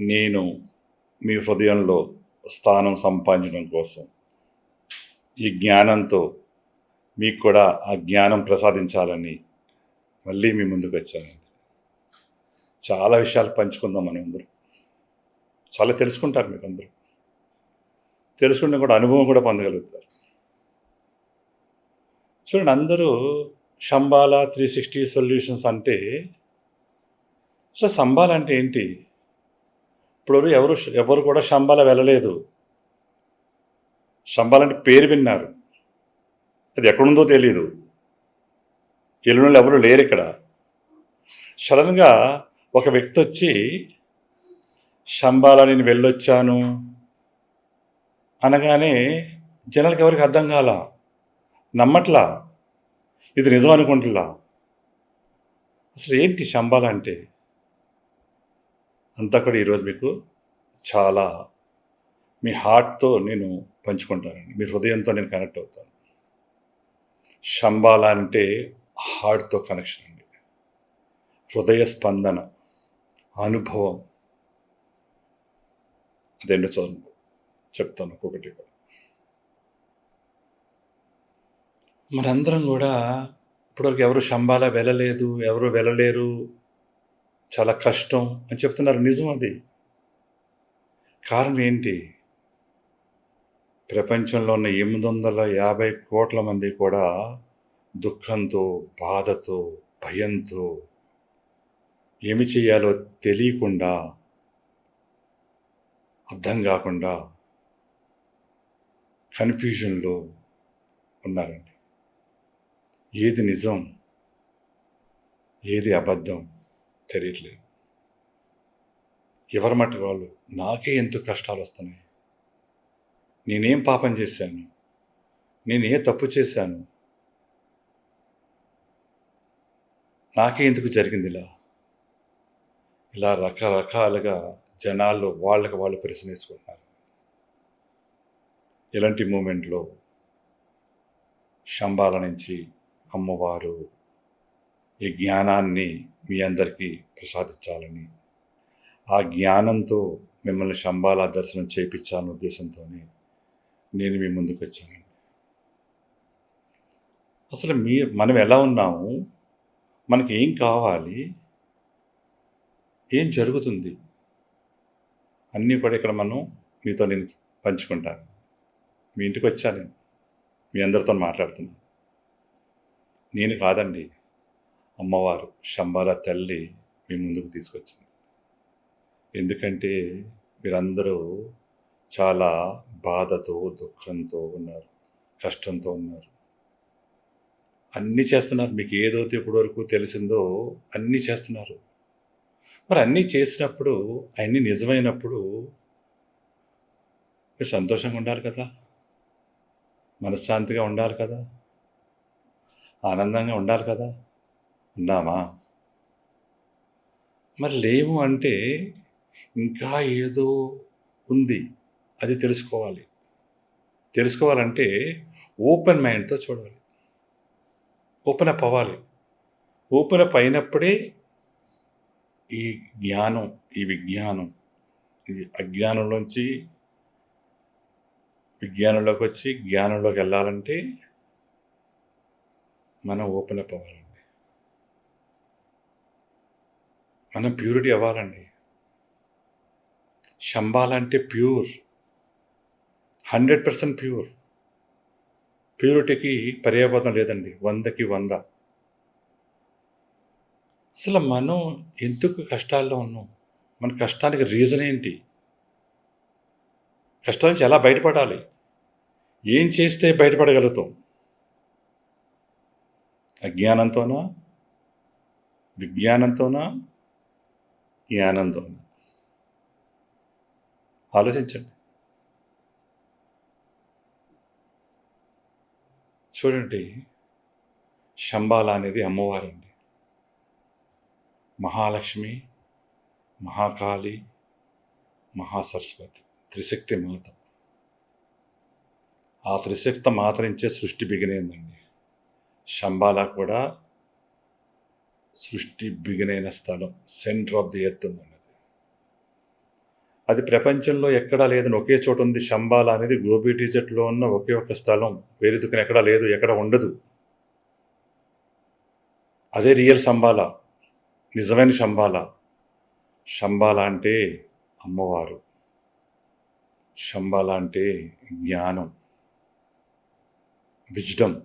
నేను మీ హృదయంలో స్థానం సంపాదించడం కోసం ఈ జ్ఞానంతో మీకు కూడా ఆ జ్ఞానం ప్రసాదించాలని మళ్ళీ మీ ముందుకు వచ్చానండి చాలా విషయాలు పంచుకుందాం మనం అందరూ. చాలా తెలుసుకుంటారు మీరు అందరూ. తెలుసుకుంటే కూడా అనుభవం కూడా పొందగలుగుతారు. చూడండి అందరూ శంబాల త్రీ సిక్స్టీ సొల్యూషన్స్ అంటే అసలు సంబాల అంటే ఏంటి? ఇప్పుడు ఎవరు ఎవరు కూడా శంబాల వెళ్ళలేదు. శంబాల అంటే పేరు విన్నారు. అది ఎక్కడుందో తెలియదు ఎల్లుండి ఎవరు లేరు ఇక్కడ. సడన్గా ఒక వ్యక్తి వచ్చి శంబాల నేను వెళ్ళొచ్చాను. అనగానే జనాలకు ఎవరికి అర్థం కాల? నమ్మట్లా? ఇది నిజం అనుకుంటులా? అసలు ఏంటి శంబాల అంటే? అంతా కూడా ఈరోజు మీకు చాలా మీ హార్ట్తో నేను పంచుకుంటానండి. మీ హృదయంతో నేను కనెక్ట్ అవుతాను. శంబాల అంటే హార్ట్తో కనెక్షన్ అండి. హృదయ స్పందన అనుభవం. అదేంటో చదువు చెప్తాను ఒక్కొక్కటి కూడా. మనందరం కూడా ఇప్పటివరకు ఎవరు శంబాల వెళ్ళలేదు ఎవరు వెళ్ళలేరు చాలా కష్టం అని చెప్తున్నారు. నిజం అది. కారణం ఏంటి? ప్రపంచంలో ఉన్న ఎనిమిది వందల యాభై కోట్ల మంది కూడా దుఃఖంతో బాధతో భయంతో ఏమి చేయాలో తెలియకుండా అర్థం కాకుండా కన్ఫ్యూజన్లో ఉన్నారండి. ఏది నిజం? ఏది అబద్ధం? తెలియట్లేదు ఎవరి మట్టి వాళ్ళు? నాకే ఎంతో కష్టాలు వస్తున్నాయి? నేనేం పాపం చేశాను? నేను ఏ తప్పు చేశాను? నాకే ఎందుకు జరిగింది ఇలా? ఇలా రకరకాలుగా జనాల్లో వాళ్ళకి వాళ్ళు ప్రశ్న వేసుకుంటున్నారు. ఇలాంటి మూమెంట్లో శంబాల నుంచి అమ్మవారు ఈ జ్ఞానాన్ని మీ అందరికీ ప్రసాదించాలని. ఆ జ్ఞానంతో మిమ్మల్ని శంబాల దర్శనం చేయించాలనే ఉద్దేశంతోనే నేను మీ ముందుకు వచ్చానండి. అసలు మీ మనం ఎలా ఉన్నాము? మనకి ఏం కావాలి? ఏం జరుగుతుంది? అన్నీ కూడా ఇక్కడ మనం మీతో నేను పంచుకుంటాను. మీ ఇంటికి వచ్చాను మీ అందరితో మాట్లాడుతున్నాను. నేను కాదండి. అమ్మవారు శంబాల తల్లి మీ ముందుకు తీసుకొచ్చింది. ఎందుకంటే మీరందరూ చాలా బాధతో దుఃఖంతో ఉన్నారు కష్టంతో ఉన్నారు. అన్నీ చేస్తున్నారు. మీకు ఏదైతే ఇప్పటి వరకు తెలిసిందో అన్నీ చేస్తున్నారు. మరి అన్నీ చేసినప్పుడు అన్నీ నిజమైనప్పుడు మీరు సంతోషంగా ఉండాలి కదా? మనశ్శాంతిగా ఉండాలి కదా? ఆనందంగా ఉండాలి కదా? ఉన్నామా మరి లేము అంటే ఇంకా ఏదో ఉంది అది తెలుసుకోవాలి. తెలుసుకోవాలంటే ఓపెన్ మైండ్తో చూడాలి. ఓపెన్ అప్ అవ్వాలి. ఓపెన్ అప్ అయినప్పుడే ఈ జ్ఞానం ఈ విజ్ఞానం ఇది అజ్ఞానంలోంచి విజ్ఞానంలోకి వచ్చి జ్ఞానంలోకి వెళ్ళాలంటే మనం ఓపెన్ అప్ అవ్వాలి. మనం ప్యూరిటీ అవ్వాలండి. శంబాలంటే ప్యూర్. Hundred percent pure. ప్యూరిటీకి పర్యాపదం లేదండి. వందకి వంద. అసలు మనం ఎందుకు కష్టాల్లో ఉన్నాం? మన కష్టానికి రీజన్ ఏంటి? కష్టాల నుంచి ఎలా బయటపడాలి? ఏం చేస్తే బయటపడగలుగుతాం? అజ్ఞానంతోనా? విజ్ఞానంతోనా? ఈ ఆనందం. ఆలోచించండి. చూడండి శంబాల అనేది అమ్మవారండి. మహాలక్ష్మి మహాకాళి మహాసరస్వతి త్రిశక్తి మాత. ఆ త్రిశక్తి మాత నుంచే సృష్టి బిగినైందండి. శంబాల కూడా సృష్టి బిగినైన స్థలం సెంటర్ ఆఫ్ ది ఎర్త్ ఉందండి అది ప్రపంచంలో ఎక్కడా లేదని ఒకే చోట ఉంది శంబాల అనేది గోబీ డిజర్ట్లో ఉన్న ఒకే ఒక స్థలం. వేరే దుకాణం ఎక్కడా లేదు ఎక్కడ ఉండదు. అదే రియల్ శంబాల నిజమైన శంబాల. శంబాల అంటే అమ్మవారు. శంబాల అంటే జ్ఞానం. విజ్డమ్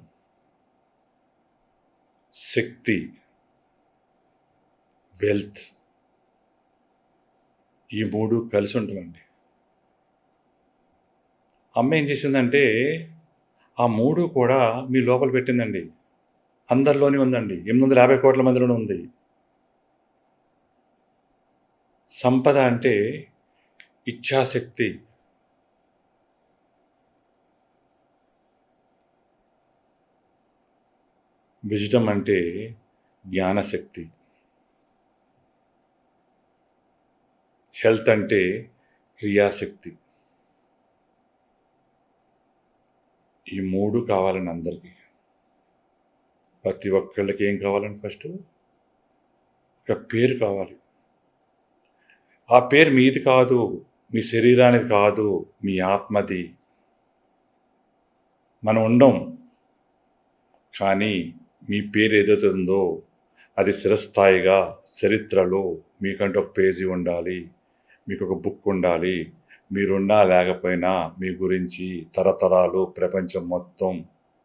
శక్తి. వెల్త్. ఈ మూడు కలిసి ఉంటుందండి. అమ్మ ఏం చేసిందంటే ఆ మూడు కూడా మీ లోపల పెట్టిందండి. అందరిలోనే ఉందండి. ఎనిమిది వందల యాభై కోట్ల మందిలోనే ఉంది. సంపద అంటే ఇచ్ఛాశక్తి. విజడం అంటే జ్ఞానశక్తి. హెల్త్ అంటే క్రియాశక్తి. ఈ మూడు కావాలని అందరికీ. ప్రతి ఒక్కళ్ళకి ఏం కావాలని ఫస్ట్? ఒక పేరు కావాలి. ఆ పేరు మీది కాదు మీ శరీరానికి కాదు మీ ఆత్మది. మనం ఉండం. కానీ మీ పేరు ఏదైతే ఉందో అది శిరస్థాయిగా చరిత్రలో మీకంటే ఒక పేజీ ఉండాలి. మీకు ఒక బుక్ ఉండాలి. మీరున్నా లేకపోయినా మీ గురించి తరతరాలు ప్రపంచం మొత్తం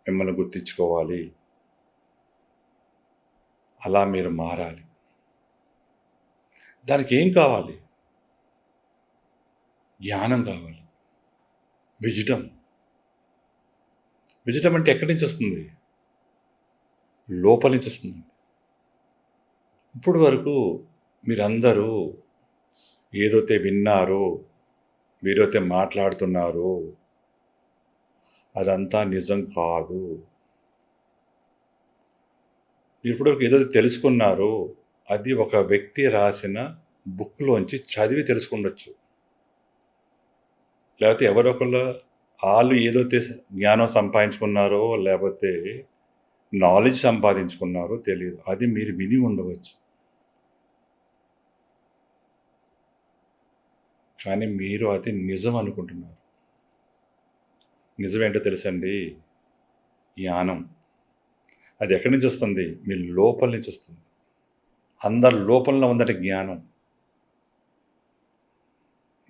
మిమ్మల్ని గుర్తించుకోవాలి. అలా మీరు మారాలి. దానికి ఏం కావాలి? జ్ఞానం కావాలి. విజడం విజడం అంటే ఎక్కడి నుంచి వస్తుంది? లోపల నుంచి వస్తుంది ఇప్పటి వరకు మీరందరూ ఏదైతే విన్నారో మీరైతే మాట్లాడుతున్నారో అదంతా నిజం కాదు. ఇప్పుడు ఇప్పటివరకు ఏదైతే తెలుసుకున్నారో అది ఒక వ్యక్తి రాసిన బుక్లోంచి చదివి తెలుసుకుండొచ్చు లేకపోతే ఎవరొకళ్ళు వాళ్ళు ఏదైతే జ్ఞానం సంపాదించుకున్నారో లేకపోతే నాలెడ్జ్ సంపాదించుకున్నారో తెలియదు. అది మీరు విని ఉండవచ్చు. కానీ మీరు అది నిజం అనుకుంటున్నారు. నిజం ఏంటో తెలుసండి జ్ఞానం అది ఎక్కడి నుంచి వస్తుంది? మీ లోపల నుంచి వస్తుంది. అందరి లోపలనే ఉందంటే జ్ఞానం.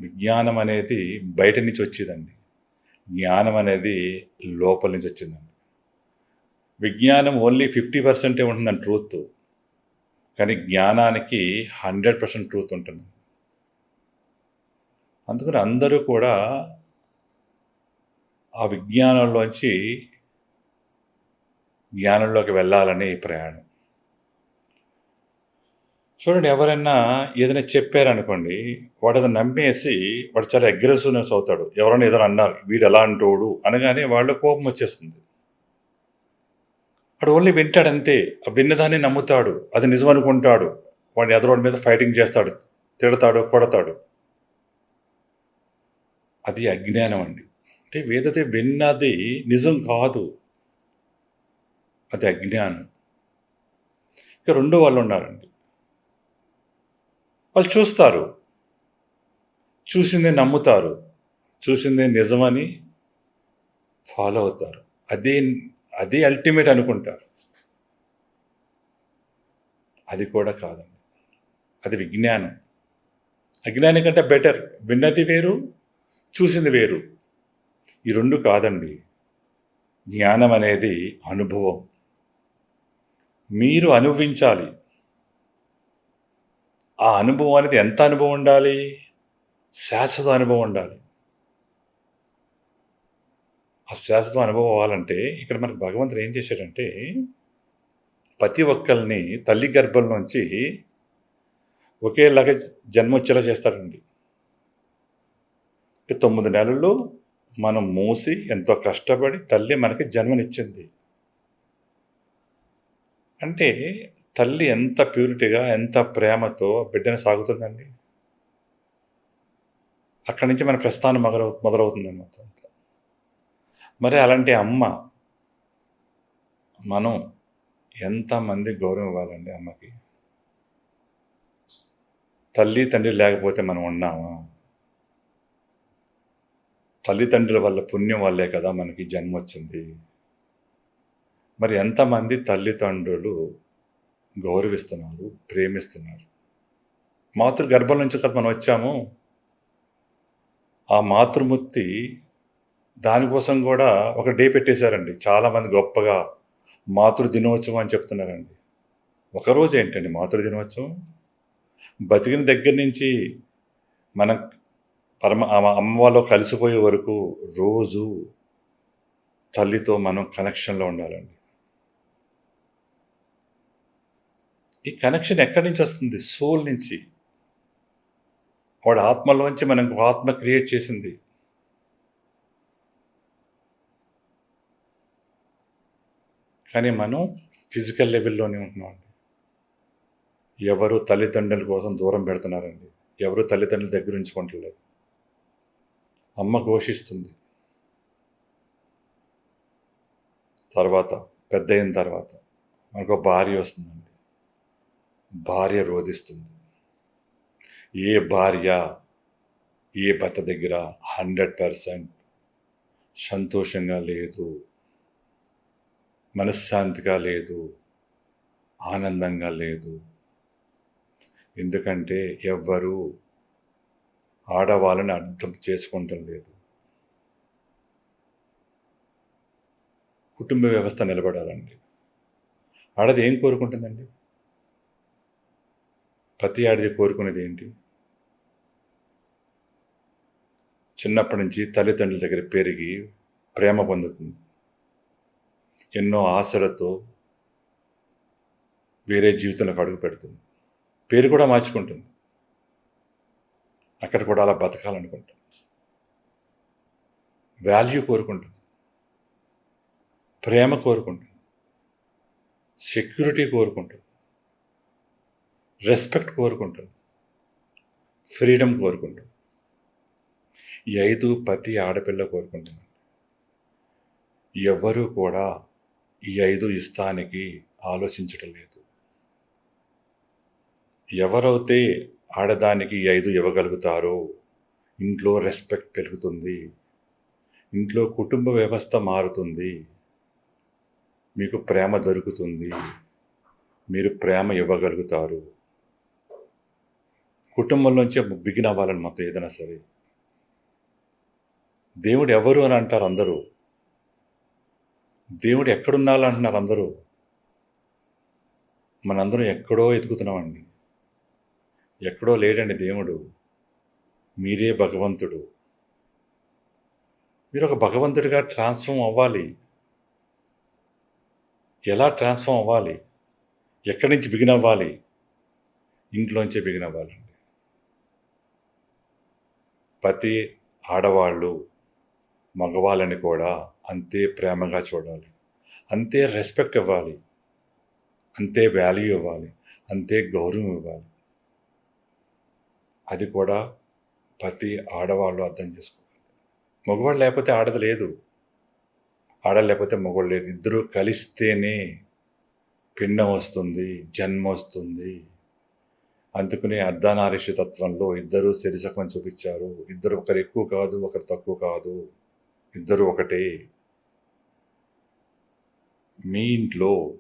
విజ్ఞానం అనేది బయట నుంచి వచ్చేదండి. జ్ఞానం అనేది లోపల నుంచి వచ్చిందండి. విజ్ఞానం ఓన్లీ ఫిఫ్టీ పర్సెంటే ఉంటుందండి ట్రూత్. కానీ జ్ఞానానికి హండ్రెడ్ పర్సెంట్ ట్రూత్ ఉంటుంది. అందుకని అందరూ కూడా ఆ విజ్ఞానంలోంచి జ్ఞానంలోకి వెళ్ళాలని ప్రయాణం. చూడండి ఎవరైనా ఏదైనా చెప్పారనుకోండి వాడు అది నమ్మేసి వాడు చాలా అగ్రెసివ్నెస్ అవుతాడు. ఎవరైనా ఏదైనా అన్నారు వీడు ఎలా అంటోడు అనగానే వాళ్ళు కోపం వచ్చేస్తుంది. వాడు ఓన్లీ వింటాడంతే ఆ విన్నదాన్ని నమ్ముతాడు అది నిజం అనుకుంటాడు వాడిని ఎదరోడి మీద ఫైటింగ్ చేస్తాడు తిడతాడు కొడతాడు. అది అజ్ఞానం అండి. అంటే వేదతే విన్నది నిజం కాదు. అది అజ్ఞానం. ఇక రెండో వాళ్ళు ఉన్నారండి. వాళ్ళు చూస్తారు. చూసిందే నమ్ముతారు. చూసిందే నిజమని ఫాలో అవుతారు. అదే అదే అల్టిమేట్ అనుకుంటారు. అది కూడా కాదండి. అది విజ్ఞానం. అజ్ఞానం కంటే బెటర్. విన్నది వేరు చూసింది వేరు. ఈ రెండు కాదండి. జ్ఞానం అనేది అనుభవం. మీరు అనుభవించాలి. ఆ అనుభవం అనేది ఎంత అనుభవం ఉండాలి? శాశ్వత అనుభవం ఉండాలి. ఆ శాశ్వత అనుభవం అవ్వాలంటే ఇక్కడ మనకు భగవంతుడు ఏం చేశాడంటే ప్రతి ఒక్కరిని తల్లి గర్భం నుంచి ఒకేలాగా జన్మ వచ్చేలా చేస్తాడండి. తొమ్మిది నెలలు మనం మూసి ఎంతో కష్టపడి తల్లి మనకి జన్మనిచ్చింది. అంటే తల్లి ఎంత ప్యూరిటీగా ఎంత ప్రేమతో బిడ్డను సాగుతుందండి. అక్కడి నుంచి మన ప్రస్థానం మొదలవు మొదలవుతుంది మొత్తం మరి అలాంటి అమ్మ మనం ఎంతమంది గౌరవం ఇవ్వాలండి అమ్మకి? తల్లి తండ్రి లేకపోతే మనం ఉన్నామా? తల్లిదండ్రుల వల్ల పుణ్యం వల్లే కదా మనకి జన్మ వచ్చింది మరి ఎంతమంది తల్లిదండ్రులు గౌరవిస్తున్నారు ప్రేమిస్తున్నారు? మాతృ గర్భం నుంచి కదా మనం వచ్చాము. ఆ మాతృమూర్తి దానికోసం కూడా ఒక డే పెట్టేశారండి. చాలామంది గొప్పగా మాతృ దినోత్సవం అని చెప్తున్నారండి. ఒకరోజు ఏంటండి మాతృ దినోత్సవం బతికిన దగ్గర నుంచి మన పరమ ఆ అమ్మవాలో కలిసిపోయే వరకు రోజు తల్లితో మనం కనెక్షన్లో ఉండాలండి. ఈ కనెక్షన్ ఎక్కడి నుంచి వస్తుంది? సోల్ నుంచి. వాడు ఆత్మలోంచి మనకు ఆత్మ క్రియేట్ చేసింది. కానీ మనం ఫిజికల్ లెవెల్లోనే ఉంటున్నాం ఎవరు తల్లిదండ్రుల కోసం దూరం పెడుతున్నారండి? ఎవరు తల్లిదండ్రుల దగ్గర ఉంచుకుంటలేదు అమ్మ ఘోషిస్తుంది. తర్వాత పెద్ద అయిన తర్వాత మనకు ఒక భార్య వస్తుందండి. భార్య రోధిస్తుంది. ఏ భార్య ఏ భర్త దగ్గర హండ్రెడ్ పర్సెంట్ సంతోషంగా లేదు మనశ్శాంతిగా లేదు ఆనందంగా లేదు? ఎందుకంటే ఎవ్వరూ ఆడవాళ్ళని అర్థం చేసుకుంటం లేదు. కుటుంబ వ్యవస్థ నిలబడాలండి. ఆడది ఏం కోరుకుంటుందండి? ప్రతి ఆడది కోరుకునేది ఏంటి? చిన్నప్పటి నుంచి తల్లిదండ్రుల దగ్గర పెరిగి ప్రేమ పొందుతుంది. ఎన్నో ఆశలతో వేరే జీవితంలోకి అడుగు పెడుతుంది. పేరు కూడా మార్చుకుంటుంది. అక్కడ కూడా అలా బతకాలనుకుంటుంది వాల్యూ కోరుకుంటుంది ప్రేమ కోరుకుంటుంది సెక్యూరిటీ కోరుకుంటాం. రెస్పెక్ట్ కోరుకుంటాం. ఫ్రీడమ్ కోరుకుంటాం. ఈ ఐదు ప్రతి ఆడపిల్ల కోరుకుంటుంది ఎవ్వరూ కూడా ఈ ఐదు ఇస్తానికి ఆలోచించటం లేదు. ఎవరైతే ఆడదానికి ఈ ఐదు ఇవ్వగలుగుతారు. ఇంట్లో రెస్పెక్ట్ పెరుగుతుంది. ఇంట్లో కుటుంబ వ్యవస్థ మారుతుంది. మీకు ప్రేమ దొరుకుతుంది. మీరు ప్రేమ ఇవ్వగలుగుతారు. కుటుంబంలోంచి బిగిన్ అవ్వాలని మొత్తం ఏదైనా సరే. దేవుడు ఎవరు అని అంటారు అందరూ. దేవుడు ఎక్కడున్నాలో అంటున్నారు అందరూ. మనందరం ఎక్కడో ఎదుగుతున్నామండి. ఎక్కడో లేడండి దేవుడు. మీరే భగవంతుడు. మీరు ఒక భగవంతుడిగా ట్రాన్స్ఫామ్ అవ్వాలి. ఎలా ట్రాన్స్ఫామ్ అవ్వాలి? ఎక్కడి నుంచి బిగిన్ అవ్వాలి? ఇంట్లోంచే బిగిన్ అవ్వాలండి. ప్రతి ఆడవాళ్ళు మగవాళ్ళని కూడా అంతే ప్రేమగా చూడాలి. అంతే రెస్పెక్ట్ ఇవ్వాలి. అంతే వాల్యూ ఇవ్వాలి. అంతే గౌరవం ఇవ్వాలి. అది కూడా ప్రతి ఆడవాళ్ళు అర్థం చేసుకోవాలి. మగవాళ్ళు లేకపోతే ఆడది లేదు. ఆడ లేకపోతే మగవాళ్ళు లేదు ఇద్దరు కలిస్తేనే పిండం వస్తుంది జన్మ వస్తుంది. అందుకనే అర్ధనారీష తత్వంలో ఇద్దరు శరీరకం చూపించారు. ఇద్దరు ఒకరు ఎక్కువ కాదు ఒకరు తక్కువ కాదు. ఇద్దరు ఒకటే. మీ ఇంట్లో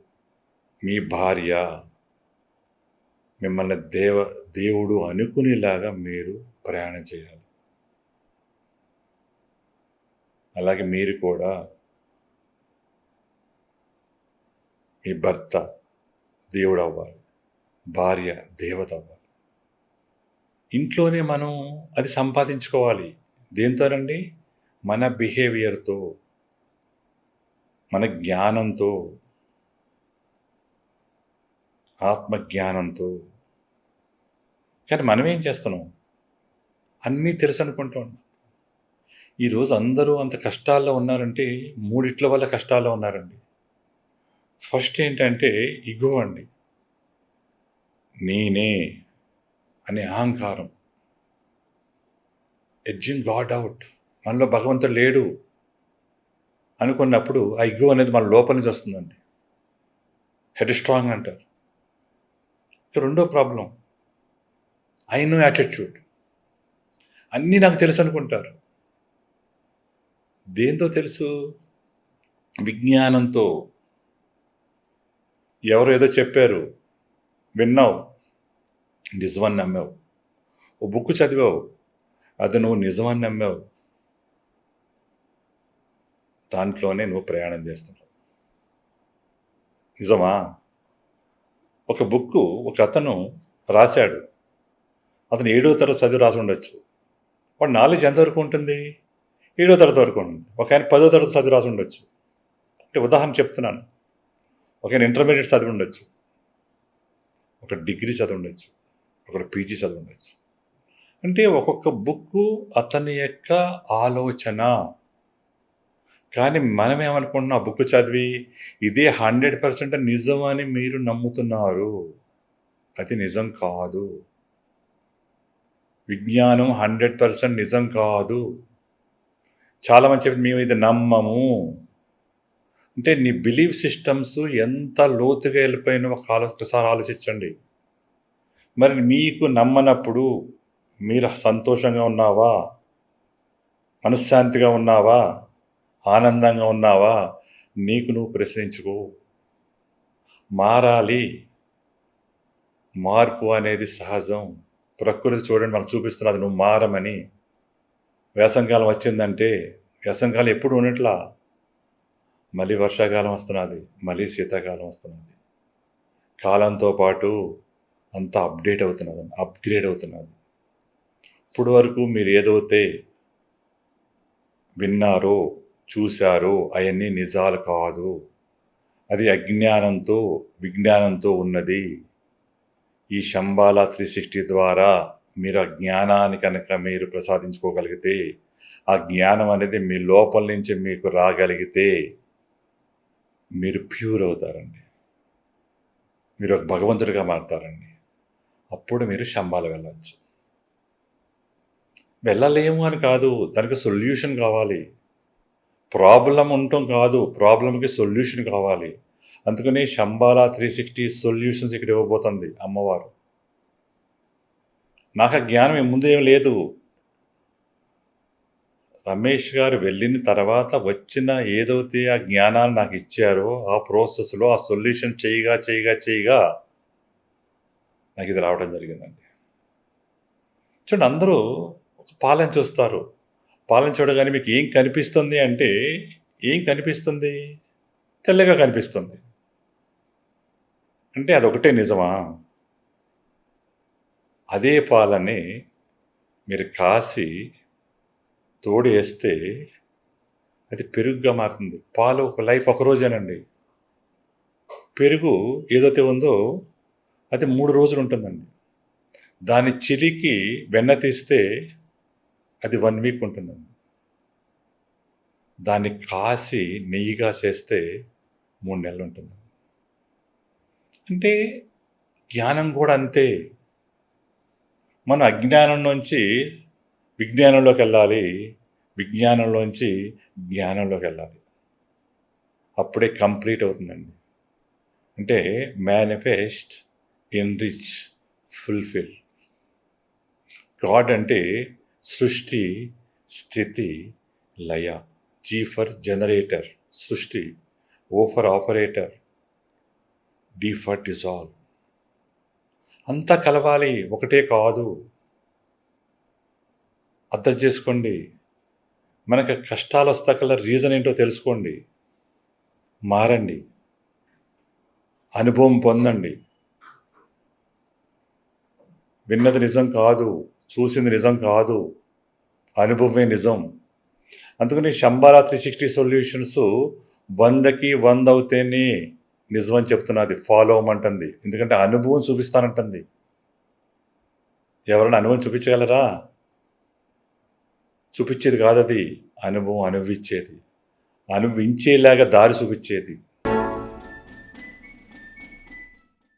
మీ భార్య మిమ్మల్ని దేవ దేవుడు అనుకునేలాగా మీరు ప్రయాణం చేయాలి. అలాగే మీరు కూడా మీ భర్త దేవుడు అవ్వాలి భార్య దేవత అవ్వాలి. ఇంట్లోనే మనం అది సంపాదించుకోవాలి. దేంతోనండి మన బిహేవియర్తో మన జ్ఞానంతో ఆత్మజ్ఞానంతో కానీ మనం ఏం చేస్తున్నాం? అన్నీ తెలుసు అనుకుంటూ ఉన్నాం. ఈరోజు అందరూ అంత కష్టాల్లో ఉన్నారంటే మూడిట్ల వల్ల కష్టాల్లో ఉన్నారండి. ఫస్ట్ ఏంటంటే ఇగో అండి. నేనే అనే అహంకారం. ఎడ్జింగ్ గాడ్ అవుట్ మనలో భగవంతుడు లేడు అనుకున్నప్పుడు ఆ ఇగో అనేది మన లోపల నుంచి వస్తుందండి. హెడ్ స్ట్రాంగ్ అంటారు. రెండో ప్రాబ్లం. ఐ నో యాటిట్యూడ్ అన్నీ నాకు తెలుసు అనుకుంటారు. దేంతో తెలుసు? విజ్ఞానంతో. ఎవరు ఏదో చెప్పారు. విన్నావు. నిజమని నమ్మావు. ఓ బుక్ చదివావు. అది నువ్వు నిజమని నమ్మావు. దాంట్లోనే నువ్వు ప్రయాణం చేస్తున్నావు. నిజమా? ఒక బుక్ ఒక అతను రాశాడు. అతను ఏడో తరగతి చదివి రాసి ఉండొచ్చు. వాడు నాలెడ్జ్ ఎంతవరకు ఉంటుంది? ఏడో తరగతి వరకు ఉంటుంది. ఒక ఆయన పదో తరగతి చదివి రాసి ఉండొచ్చు. అంటే ఉదాహరణ చెప్తున్నాను. ఒక ఆయన ఇంటర్మీడియట్ చదివి ఉండొచ్చు. ఒక డిగ్రీ చదివి ఉండొచ్చు. ఒక పీజీ చదివి ఉండొచ్చు. అంటే ఒక్కొక్క బుక్ అతని యొక్క ఆలోచన. కానీ మనం ఏమనుకుంటున్నాం? ఆ బుక్ చదివి ఇదే హండ్రెడ్ పర్సెంట్ నిజం అని మీరు నమ్ముతున్నారు. అది నిజం కాదు. విజ్ఞానం హండ్రెడ్ పర్సెంట్ నిజం కాదు. చాలామంది చెప్పి మేము ఇది నమ్మము. అంటే నీ బిలీఫ్ సిస్టమ్స్ ఎంత లోతుగా వెళ్ళిపోయినా ఒక ఆలో ఒకసారి ఆలోచించండి. మరి మీకు నమ్మనప్పుడు మీరు సంతోషంగా ఉన్నావా? మనశ్శాంతిగా ఉన్నావా? ఆనందంగా ఉన్నావా? నీకు నువ్వు ప్రశ్నించుకో. మారాలి. మార్పు అనేది సహజం. ప్రకృతి చూడండి మనకు చూపిస్తున్నది నువ్వు మారమని. వేసంకాలం వచ్చిందంటే వేసంకాలం ఎప్పుడు ఉన్నట్లా మళ్ళీ వర్షాకాలం వస్తున్నది మళ్ళీ శీతాకాలం వస్తున్నది. కాలంతో పాటు అంతా అప్డేట్ అవుతున్నది అప్గ్రేడ్ అవుతున్నది. ఇప్పుడు వరకు మీరు ఏదైతే విన్నారో చూశారో అవన్నీ నిజాలు కాదు. అది అజ్ఞానంతో విజ్ఞానంతో ఉన్నది. ఈ శంబాల త్రీ సిక్స్టీ ద్వారా మీరు ఆ జ్ఞానాన్ని కనుక మీరు ప్రసాదించుకోగలిగితే ఆ జ్ఞానం అనేది మీ లోపల నుంచి మీకు రాగలిగితే మీరు ప్యూర్ అవుతారండి. మీరు ఒక భగవంతుడిగా మారుతారండి. అప్పుడు మీరు శంబాల వెళ్ళవచ్చు వెళ్ళలేము అని కాదు దానికి సొల్యూషన్ కావాలి. ప్రాబ్లం ఉండటం కాదు ప్రాబ్లంకి సొల్యూషన్ కావాలి. అందుకని శంబాల త్రీ సిక్స్టీ సొల్యూషన్స్ ఇక్కడ ఇవ్వబోతుంది అమ్మవారు. నాకు ఆ జ్ఞానం ముందు ఏం లేదు. రమేష్ గారు వెళ్ళిన తర్వాత వచ్చిన ఏదైతే ఆ జ్ఞానాన్ని నాకు ఇచ్చారో ఆ ప్రాసెస్లో ఆ సొల్యూషన్ చేయగా చేయగా చేయగా నాకు ఇది రావడం జరిగిందండి. చూడండి అందరూ పాలన చూస్తారు. పాలన చూడగానే మీకు ఏం కనిపిస్తుంది అంటే ఏం కనిపిస్తుంది? తెల్లగా కనిపిస్తుంది. అంటే అదొకటే నిజమా? అదే పాలని మీరు కాసి తోడు వేస్తే అది పెరుగుగా మారుతుంది. పాలు ఒక లైఫ్ ఒక రోజేనండి. పెరుగు ఏదైతే ఉందో అది మూడు రోజులు ఉంటుందండి. దాని చిలికి వెన్న తీస్తే అది వన్ వీక్ ఉంటుందండి. దాన్ని కాసి నెయ్యిగా చేస్తే మూడు నెలలు ఉంటుంది అంటే జ్ఞానం కూడా అంతే. మన అజ్ఞానం నుంచి విజ్ఞానంలోకి వెళ్ళాలి. విజ్ఞానంలోంచి జ్ఞానంలోకి వెళ్ళాలి. అప్పుడే కంప్లీట్ అవుతుందండి. అంటే మేనిఫెస్ట్ ఎన్రిచ్ ఫుల్ఫిల్. గాడ్ అంటే సృష్టి స్థితి లయ. జీ ఫర్ జనరేటర్ సృష్టి. O for operator. D for dissolve అంతా కలవాలి ఒకటే కాదు. అర్థం చేసుకోండి. మనకి కష్టాలు వస్తాకల్లా రీజన్ ఏంటో తెలుసుకోండి. మారండి. అనుభవం పొందండి. విన్నది నిజం కాదు చూసింది నిజం కాదు అనుభవమే నిజం. అందుకని శంబారా త్రీ సిక్స్టీ సొల్యూషన్స్ వందకి వంద అవుతేనే నిజం అని చెప్తున్నది ఫాలో అవ్వమంటుంది. ఎందుకంటే అనుభవం చూపిస్తానంటుంది. ఎవరైనా అనుభవం చూపించగలరా? చూపించేది కాదు అది అనుభవం అనుభవించేది. అనుభవించేలాగా దారి చూపించేది.